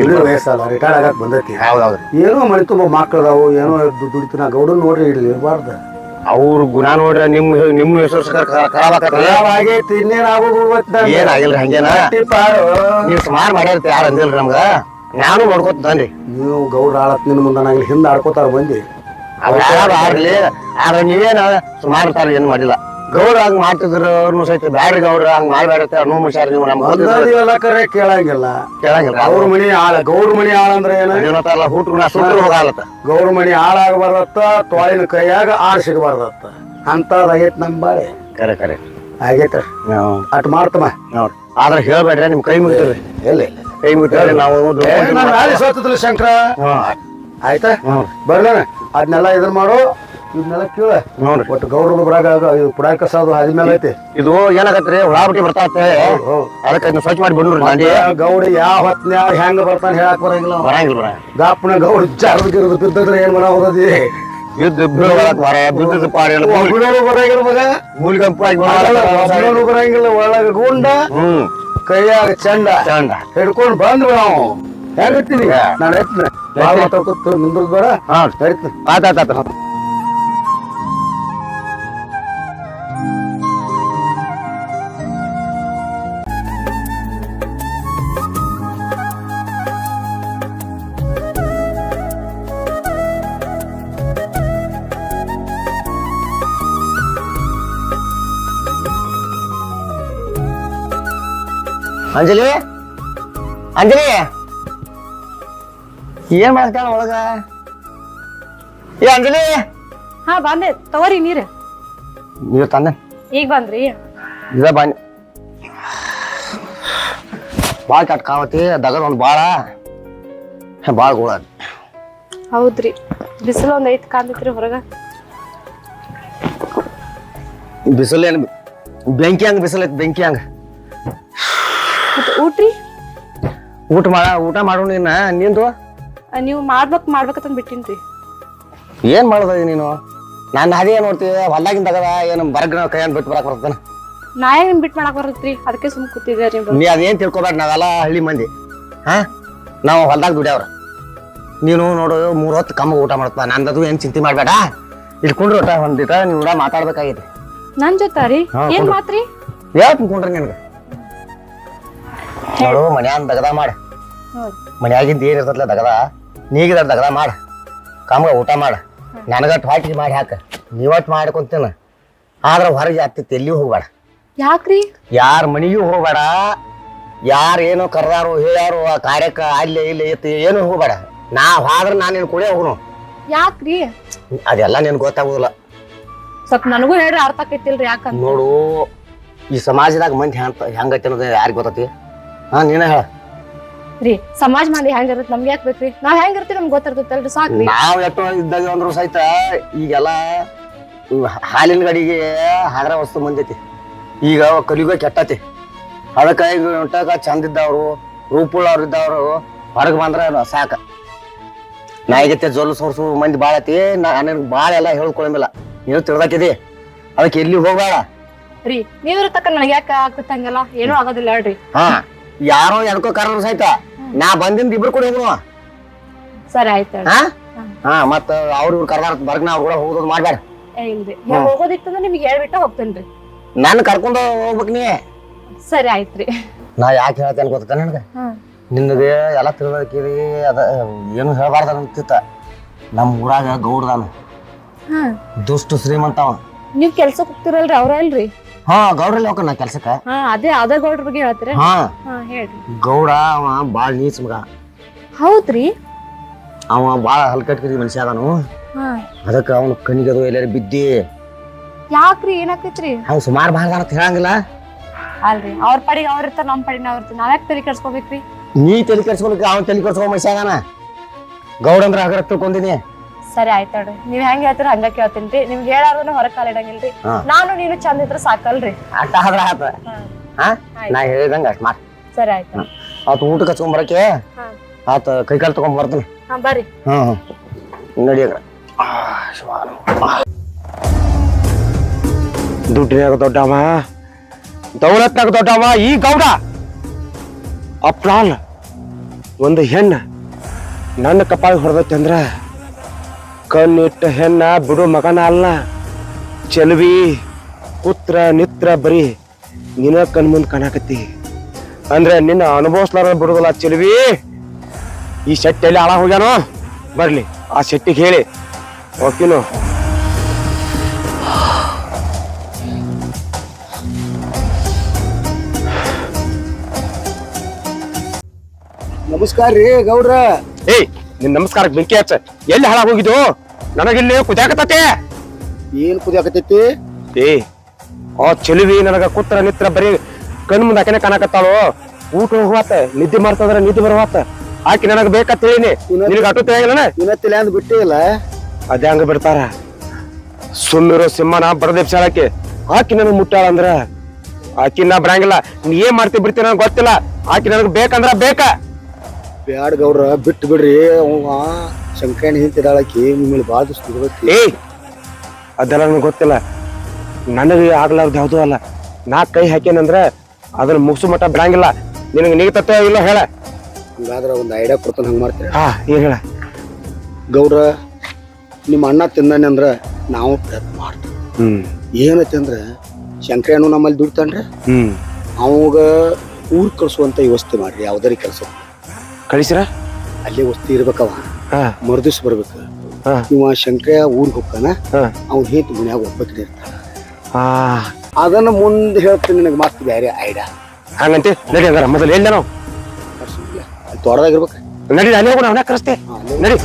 ಇಲ್ಲಿ ವಯಸ್ಸಲ್ಲ ರಿಟೈರ್ಡ್ ಆಗಕ್ಕೆ ಬಂದೈತಿ. ಹೌದೌದ್ರಿ ಏನೋ ಮನೆ ತುಂಬ ಮಕ್ಕಳದಾವು ಏನೋ ದು- ದುಡಿತೀನ ಗೌಡನ್ ನೋಡ್ರಿ ಇಡ್ಲಿ ಇರಬಾರ್ದು. ಅವ್ರ ಗುಣ ನೋಡ್ರಿ ನಿಮ್ ನಿಮ್ ಹೆಸರು ಆಗೈತಿ ಇನ್ನೇನ್ ಆಗೋದು ಏನಾಗಿಲ್ರಿ ಹಂಗೇನ? ನೀವು ಸುಮಾರು ಮಾಡ್ಯಾರ್ತಿ ಯಾರು ಅಂದಿಲ್ರಿ ನಮ್ಗ? ನಾನು ನೋಡ್ಕೊತನ್ರಿ ನೀವು ಗೌಡ್ರ ಆಳತ್ ನಿನ್ನ ಮುಂದೆ ನಂಗೆ ಹಿಂದೆ ಆಡ್ಕೋತಾರ ಬಂದಿ ಅವ್ರ ಯಾರು ಆಗ್ಲಿ ಆದ್ರೆ ನೀವೇನ ಸುಮಾರು ಏನ್ ಮಾಡಿಲ್ಲ. ಗೌಡ್ರ ಹಂಗ್ ಮಾಡ್ತಿದ್ರು ಅವ್ರನ್ನು ಸಹಿತ ಬ್ಯಾಡ್ರಿ ಗೌಡ್ರ ಹಂಗ್ ಮಾಡ್ಬೇಡತ್ತೆ ಅನ್ನೋ ಮನುಷ್ಯರು ನೀವು ನಮ್ಮ ಎಲ್ಲ ಕರೆ ಕೇಳಂಗಿಲ್ಲ. ಕೇಳಂಗಿಲ್ಲ. ಅವ್ರ ಮನಿ ಆಳ ಗೌರ ಮನಿ ಆಳ ಅಂದ್ರೆ ಏನತ್ತಲ್ಲ ಹುಟ್ಟು ಸುಟ್ಟರು ಹೋಗಲತ್ತ. ಗೌರ ಮನಿ ಆಳಾಗಬಾರ್ದತ್ತ ತೋಳಿನ ಕೈಯಾಗ ಆಳ್ ಸಿಗಬಾರ್ದತ್ತ ಅಂತದ್ ಆಗೈತ್ ನಮ್ ಬಾಳೆ. ಕರೆ ಕರೆ. ಆಗೈತ ಅಟ್ ಮಾಡ್ತಮ್ಮ ನೋಡ್ರಿ ಆದ್ರೆ ಹೇಳ್ಬೇಡ್ರಿ ನಿಮ್ ಕೈ ಮುಗಿತೀರಿ ಇಲ್ಲ ಇಲ್ಲ. ಕೈ ಮುಗಿತೀರಿ ನಾವು ಸೋತದ್ರಿ ಶಂಕರ. ಆಯ್ತಾ? ಬರ್ಲೇನ. ಅದನ್ನೆಲ್ಲ ಇದನ್ ಮಾಡು. ಇದನ್ನೆಲ್ಲ ಕೇಳ. ನೋಡ್ರಿ ಒಟ್ಟು ಗೌಡ್ರದ ಬರಾಗ ಇದು ಪುಡಾಕ ಕಸಾದು ಅದ ಮೇಲೆ ಐತಿ. ಇದು ಏನಾಗತ್ರಿ ಹುಳ ಬಿಟ್ಟಿ ಬರ್ತಾತೆ. ಅದಕ್ಕೆ ಇದನ್ನ ಸ್ವಚ್ಛ ಮಾಡಿ ಬಿಡ್ರಿ ನಂದಿ ಗೌಡ ಯಾವ ಹೊತ್ನ್ಯಾಗ ಹೆಂಗ ಬರ್ತಾನೆ ಹೇಳಕ್ ಬರಂಗಿಲ್ಲ ಬರಂಗಿಲ್ಲ ಬರ ಗಾಪನ ಗೌಡ ಜಾರದ ಗಿರದ ಬಿದ್ದದ್ರೆ ಏನ್ ಬೀಳೋದಕ್ ಬರ ಬಿದ್ದದ ಪಾಡಿ ಬರಂಗಿಲ್ಲ ಮಗ. ಒಬ್ಬನೋರು ಬರಂಗಿಲ್ಲ ಒಳಗ ಗುಂಡ. ಕೈಯಾಗ ಚಂಡ. ಚಂಡ. ಹಿಡ್ಕೊಂಡು ಬಂದ್ರು ನಾವು. ಹೆಂಗತ್ತೀನಿ ನಾನು ಬಾಳ ಮಾತಾಡ್ಕೊತ ನಿಂದ್ರದ್ ಬೇಡ. ಹಾ. ಆತ ಆತಾತ ಅಂಜಲಿ? ಅಂಜಲಿ? ಏನ್ ಮಾಡ್ತಾಳ ಒಳಗ? ಏ ಅಂಜಲಿ? ಹಾ ಬಂದೆ. ತಗೋರಿ ನೀರ್. ನೀರು ತಂದೆ. ಈಗ ಬಂದ್ರಿ. ಇದ ಬನ್ನಿ ಭಾಳ ಕಟ್ಕಾವತಿ ದಗದ ಒಂದು ಭಾಳ ಭಾಳ ಗೋಳ ಹೌದ್ರಿ. ಬಿಸಿಲು ಒಂದ್ ಐತ್ ಕಾಂತೈತ್ರಿ ಹೊರಗ. ಬಿಸಿಲು ಏನು ಬೆಂಕಿ ಹಂಗ ಬಿಸಿಲು ಐತಿ ಬೆಂಕಿ ಹಂಗ. ಊಟ್ರಿ ಊಟ ಮಾಡ ಊಟ ಮಾಡೋಣ ನೀನ ನಿಂದು? ನೀವು ಮಾಡ್ಬೇಕ್ ಮಾಡ್ಬೇಕಂತ ಬಿಟ್ಟಿನ್ರಿ ಏನ್ ಮಾಡೋದ ನೀನು? ನಾನು ಅದೇ ನೋಡ್ತೀವಿ ಹೊಲ್ದಾಗಿಂದ ದಗದ ಏನು ಬರಗ್ನ ಕೈಯನ್ನ ಬಿಟ್ಟು ಬರಕ್ ಬರ್ತಾನ ನಾ ಏನ್ ಬಿಟ್ ಮಾಡಕ್ ಬರತ್ರಿ? ಅದಕ್ಕೆ ಸುಮ್ ಕೂತಿದ್ದೆ ನೀವು. ನೀ ಅದೇನ್ ತಿಳ್ಕೊಬೇಡ ನಾವೆಲ್ಲ ಹಳ್ಳಿ ಮಂದಿ. ಹಾ? ನಾವು ಹೊಲ್ದಾಗ ದುಡ್ಯಾವ್ರ. ನೀನು ನೋಡು ಮೂರ್ ಹೊತ್ತು ಕಮ್ಮ ಊಟ ಮಾಡಪ್ಪ ನಂದದು ಏನ್ ಚಿಂತೆ ಮಾಡ್ಬೇಡ. ಇಟ್ಕೊಂಡ್ರಿ ಊಟ ಒಂದಿಟ ನೀವು ಮಾತಾಡ್ಬೇಕಾಗೈತಿ. ನನ್ ಜೊತೆ ರೀ? ಏನ್ ಮಾತ್ರಿ? ಹೇಳ್ತೀನಿ ಕುಂಡ್ರಿ ನಿನಗೆ. ನೋಡು ಮನ್ಯಾನ್ ದಗದ ಮಾಡ. ಮನ್ಯಾಗಿಂದ ಏನ್ ಇರ್ತತ್ಲ ದಗದ? ನೀಗಿದ ದಗದ ಮಾಡ. ಕಾಮ್ಗ ಊಟ ಮಾಡ. ನನಗಟ್ ಹೊಟ್ಟಿಗೆ ಮಾಡಿ ಹಾಕ. ನೀವಟ್ ಮಾಡ್ಕೊಂತೇನ. ಆದ್ರ ಹೊರಗೆ ಆಗ್ತೈತಿ ಎಲ್ಲಿಯೂ ಹೋಗ್ಬೇಡ. ಯಾಕ್ರಿ? ಯಾರ ಮನಿಗೂ ಹೋಗ್ಬೇಡ. ಯಾರು ಏನೋ ಕರ್ದಾರು ಹೇಳ್ಯಾರು ಆ ಕಾರ್ಯಕ್ಕ ಅಲ್ಲಿ ಇಲ್ಲಿ ಇತ್ತು ಏನು ಹೋಗ್ಬೇಡ. ನಾ ಹೋದ್ರೆ ನಾನು ನಿನ್ ಕುಡಿಯೋ ಹೋಗುನು. ಯಾಕ್ರಿ? ಅದೆಲ್ಲ ನಿನ್ ಗೊತ್ತಾಗುದಿಲ್ಲ. ಸ್ವಲ್ಪ ನನಗೂ ಹೇಳ್ರಿ ಅರ್ಥ ಆಕೈತಿಲ್ರಿ ಯಾಕಂತ. ನೋಡು ಈ ಸಮಾಜದಾಗ ಮಂದಿ ಹೆಂಗ ಹೆಂಗೈತಿ ಅನ್ನೋದು ಯಾರಿಗೆ ಗೊತ್ತೈತಿ? ಹಾ ನೀನೇ ಹೇಳ. ರೀ ಸಮಾಜ ಮಂದಿ ಹೆಂಗಿರುತ್ತೆ ನಮ್ಗೆ ಯಾಕೆ ಬೇಕ್ರಿ? ನಾವ್ ಹೆಂಗಿರ್ತೀವಿ ನಮ್ಗೆ ಗೊತ್ತಿರ್ತೈತಲ್ರಿ ಸಾಕ್ರಿ ನಾವ್ ಎಷ್ಟೋ ಇದ್ದಾಗ ಅಂದ್ರು ಸಹಿತ ಈಗೆಲ್ಲ ಇವ್ ಹಾಲಿನ ಗಡಿಗೆ ಹಾಗರ ವಸ್ತು ಬಂದೈತಿ. ಈಗ ಕಲಿಯುಗ ಕೆಟ್ಟತಿ. ಅದಕ್ಕೆ ಈಗ ಉಂಟಾಗ ಚಂದ ಇದ್ದವ್ರು ರೂಪುಳ್ಳವ್ರು ಇದ್ದವ್ರು ಹೊರಗೆ ಬಂದ್ರ ಸಾಕ. ನಾಯಿಗತ್ತೆ ಜೊಲ್ಲು ಸೋರ್ಸು ಮಂದಿ ಭಾಳ ಐತಿ ನನಗೆ ಭಾಳ ಎಲ್ಲ ಹೇಳ್ಕೊಳಂಗಿಲ್ಲ. ನೀನು ತಿಳ್ದಾಕಿದಿ. ಅದಕ್ಕೆ ಎಲ್ಲಿ ಹೋಗ್ಬೇಡ? ರೀ ನೀವ್ ತಕ್ಕ ನನಗೆ ಯಾಕೆ ಆಗ್ತೈತೆ ಹಂಗೆಲ್ಲ ಏನೂ ಆಗೋದಿಲ್ಲ ಹೇಳ್ರಿ. ಹಾ. ಯಾರೋ ಎಣ್ಕೋ ಕಾರಣ ಸಹಿತ. ನಾ ಬಂದಿಂದ ಇಬ್ರು ಕೂಡ ಹೋಗುವ ಸರಿ ಆಯ್ತು ಹಾ? ಹಾ. ಮತ್ತ ಅವ್ರ ಇವ್ರು ಕರ್ದಾರ ಬರ್ಗ್ನ ಅವ್ರು ಕೂಡ ಹೋಗೋದು ಮಾಡ್ಬೇಡ ಏ, ಇಲ್ರಿ. ಹೋಗೋದಿತ್ತಂದ್ರೆ ನಿಮ್ಗೆ ಹೇಳ್ಬಿಟ್ಟು ಹೋಗ್ತೇನ್ರಿ ನಾನು ಕರ್ಕೊಂಡು ಹೋಗ್ಬೇಕು ನೀ. ಸರಿ ಆಯ್ತ್ರಿ ನಾ ಯಾಕೆ ಹೇಳ್ತೇನೆ ಗೊತ್ತ ನನಗೆ? ನಿನ್ನದೇ ಎಲ್ಲಾ ತಿಳ್ಬೇಕಿರಿ ಅದ ಏನು ಹೇಳ್ಬಾರ್ದ ಅಂತಿತ್ತ ನಮ್ಮ ಊರಾಗ ಗೌಡ್ದಾನ. ಹಾ. ದುಷ್ಟು ಶ್ರೀಮಂತ ಅವ ನೀವ್ ಕೆಲ್ಸಕ್ಕೆ ಹೋಗ್ತಿರಲ್ರಿ ಅವ್ರ ಅಲ್ರಿ? ಹಾ ಗೌಡ್ರಲ್ಲಿ ಹೋಗ ನಾ ಕೆಲ್ಸಕ್ಕ. ಹಾ ಅದೇ ಅದೇ ಗೌಡ್ರ ಬಗ್ಗೆ ಹೇಳ್ತೀರ? ಹಾ. ಹಾ ಹೇಳ್ರಿ. ಗೌಡ ಅವ ಭಾಳ ನೀಚ ಮಗ. ಹೌದ್ರಿ? ಅವ ಭಾಳ ಹಲ್ಕಟ್ಕಿರಿ ಮನುಷ್ಯ ಅದಾನು ಹಾ. ಅದಕ್ಕೆ ಅವನು ಅದು ಎಲ್ಲಾರು ಬಿದ್ದಿ. ಯಾಕ್ರಿ ಏನಾಕೈತ್ರಿ? ಅವ್ ಸುಮಾರು ಭಾಳ ಅಂತ ಹೇಳಂಗಿಲ್ಲ. ಅಲ್ರಿ ಅವ್ರ ಪಡಿಗೆ ಅವ್ರ ಇರ್ತಾರ ನಮ್ಮ ಪಡಿಗೆ ನಾವ್ ಇರ್ತೀವಿ ನಾವ್ಯಾಕ್ ತಲೆ ಕೆಡ್ಸ್ಕೊಬೇಕ್ರಿ? ನೀ ತಲೆ ಕೆಡ್ಸ್ಕೊಳಕ್ಕೆ ಅವನ್ ತಲೆ ಕೆಡ್ಸ್ಕೊ ಮನುಷ್ಯ ಅದಾನ ಗೌಡ ಅಂದ್ರೆ ಹಗರ ತಿಳ್ಕೊಂಡಿನಿ ಸರಿ ಆಯ್ತಾಡ್ರಿ ಹೇಳ್ರಿ ನೀವ್ ಹೆಂಗ್ ಹೇಳ್ತೀರ ಹಂಗ ಕೇಳ್ತೀನಿ ನಿಮ್ಗೆ ಹೇಳಾರ್ದನ ಹೊರ ಕಾಲ ಇಡಂಗಿಲ್ರಿ. ಹಾ. ನಾನು ನೀನು ಚಂದ ಇದ್ರೆ ಸಾಕಲ್ರಿ. ಅಟ್ಟ ಆದ್ರ ಆತ. ಹಾ. ಹಾ? ನಾ ಹೇಳಿದಂಗ ಅಷ್ಟ್ ಮಾಡ್. ಸರಿ ಆಯ್ತು. ಆತ ಊಟಕ್ಕೆ ಹಚ್ಕೊಂಡ್ ಬರಕ್ಕೆ ಹಾ. ಆತ ಕೈ ಕಾಲು ತಗೊಂಡ್ ಬರ್ತೀನಿ. ಹಾ ಬರ್ರಿ. ನಡಿಯಕ ದುಡ್ಡಿನಾಗ ದೊಡ್ಡಮ್ಮ? ದೌಲತ್ನಾಗ ದೊಡ್ಡಮ್ಮ ಈ ಗೌಡ. ಅಪ್ರಾಲ್ ಒಂದು ಹೆಣ್ಣ. ನನ್ನ ಕಪಾಳಿ ಹೊಡೆದೈತೆ ಅಂದ್ರ ಕಣ್ಣಿಟ್ಟ ಹೆಣ್ಣ ಬಿಡು ಮಗನ ಅಲ್ಲ ಚೆಲುವಿ, ಪುತ್ರ, ನಿತ್ರ ಬರೀ ನಿನ್ನ ಕಣ್ ಮುಂದೆ ಕಾಣಕತ್ತಿ. ಅಂದ್ರೆ ನಿನ್ನ ಅನುಭವಿಸ್ಲಾರ ಬಿಡುದಲ್ಲ ಚೆಲುವಿ? ಈ ಶೆಟ್ಟಿ ಎಲ್ಲಿ ಹಾಳ ಹೋಗ್ಯಾನೋ? ಬರ್ಲಿ, ಆ ಶೆಟ್ಟಿಗೆ ಹೇಳಿ. ಓಕೆನು? ನಮಸ್ಕಾರ ರೀ ಗೌಡ್ರ. ಏಯ್, ನಿನ್ ನಮಸ್ಕಾರಕ್ಕೆ ಬೆಂಕಿ ಹಚ್ಚ. ಎಲ್ಲಿ ಹಾಳಾಗಿ ಹೋಗಿದ್ದು ನನಗಿಲ್ಲಿ ಕುದ್ಯಾಕತ್ತತೆ? ಏನ್ ಕುದಿಯಾಕತೈತಿ ಏ ಆ ಚೆಲುವಿ ನನಗ ಕುತ್ರ ನಿತ್ರ ಬರೀ ಕಣ್ ಮುಂದೆ ಆಕೆನೆ ಕಾಣಕತ್ತಾಳು? ಊಟ ಹೋಗುವತ್ತ ನಿದ್ದೆ ಮಾಡ್ತಂದ್ರ ನಿದ್ದೆ ಬರುವತ್ತ ಆಕಿ ನನಗ ಬೇಕಂತ ಹೇಳಿನಿ. ನಿನಗ ಅಟು ತಿಳಿಯಂಗಿಲ್ಲ ಇವತ್ತಿಲ್ಲ ಅಂದ್ ಬಿಟ್ಟೇ ಇಲ್ಲ. ಅದೇ ಹಂಗ ಬಿಡ್ತಾರ. ಸುಮ್ಮಿರೋ ಸಿಂಹನ ಬಡದೆಪ್ಸಾಳಕ್ಕೆ ಆಕಿ ನನಗ್ ಮುಟ್ಟಾಳ ಅಂದ್ರ? ಆಕಿ ನಾ ಬರಂಗಿಲ್ಲ. ನೀ ಏನ್ ಮಾಡ್ತಿ ಬಿಡ್ತೀನಿ ನನಗೆ ಗೊತ್ತಿಲ್ಲ. ಆಕಿ ನನಗ್ ಬೇಕಂದ್ರ ಬೇಕ. ಬ್ಯಾಡ್ ಗೌಡ್ರ ಬಿಟ್ಟು ಬಿಡ್ರಿ ಅವ ಶಂಕರಣ್ಣ ಹಿಂತಿದಾಳಕಿ ನಿಮ್ಮಲ್ಲಿ ಭಾಳ ದಿವಸ ಏಯ್ ಅದೆಲ್ಲ ನನಗೆ ಗೊತ್ತಿಲ್ಲ. ನನಗೆ ಆಗ್ಲಾರ್ದು ಯಾವುದೂ ಅಲ್ಲ. ನಾ ಕೈ ಹಾಕೇನಂದ್ರೆ ಅದನ್ನ ಮುಗಿಸು ಮಟ್ಟ ಬಿಡಂಗಿಲ್ಲ. ನಿನಗೆ ನೀ ತತ್ತೆ ಇಲ್ಲ ಹೇಳ. ಹಂಗಾದ್ರೆ ಒಂದು ಐಡಿಯಾ ಕೊಡ್ತಾನೆ ಹಂಗೆ ಮಾಡ್ತೀರಿ ಹಾ ಏನು ಹೇಳ. ಗೌರ ನಿಮ್ಮ ಅಣ್ಣ ತಿಂದಾನೆ ಅಂದ್ರೆ ನಾವು ಪ್ರಯತ್ನ ಮಾಡ್ತೀವಿ. ಹ್ಮ್. ಏನೈತೆ ಅಂದ್ರೆ ಶಂಕರಣ್ಣು ನಮ್ಮಲ್ಲಿ ದುಡ್ತಾನ್ರಿ. ಹ್ಮ್. ಅವಾಗ ಊರ್ ಕಳಿಸುವಂಥ ವ್ಯವಸ್ಥೆ ಮಾಡಿರಿ ಯಾವ್ದಾರಿ ಕೆಲಸ. ಕಳಿಸಿರ. ಅಲ್ಲೇ ವಸ್ತಿ ಇರ್ಬೇಕವ. ಮರುದಿವ್ಸ ಬರ್ಬೇಕು. ಇವ ಶಂಕರ ಊರಿಗೆ ಹೋಗ್ತಾನ. ಅವ್ನ ಹೇತ್ ಮನ್ಯಾಗ ಒಬ್ಬಕ್ಕೆ ಇರ್ತಾನ ಅದನ್ನ ಮುಂದೆ ಹೇಳ್ತೀನಿ ನಿನಗೆ ಮತ್ತೆ ಬೇರೆ ಐಡಿಯಾ ಹಂಗಂತೆ? ನಡಿ ಹಂಗಾರ ಮೊದಲು ಎಲ್ಲ ನಾವು. ತೋಡದಾಗಿರ್ಬೇಕು ನಡಿ ಅಲ್ಲಿ ಕೂಡ ಅವನ ಕರೆಸ್ತೆ. ನಡಿ.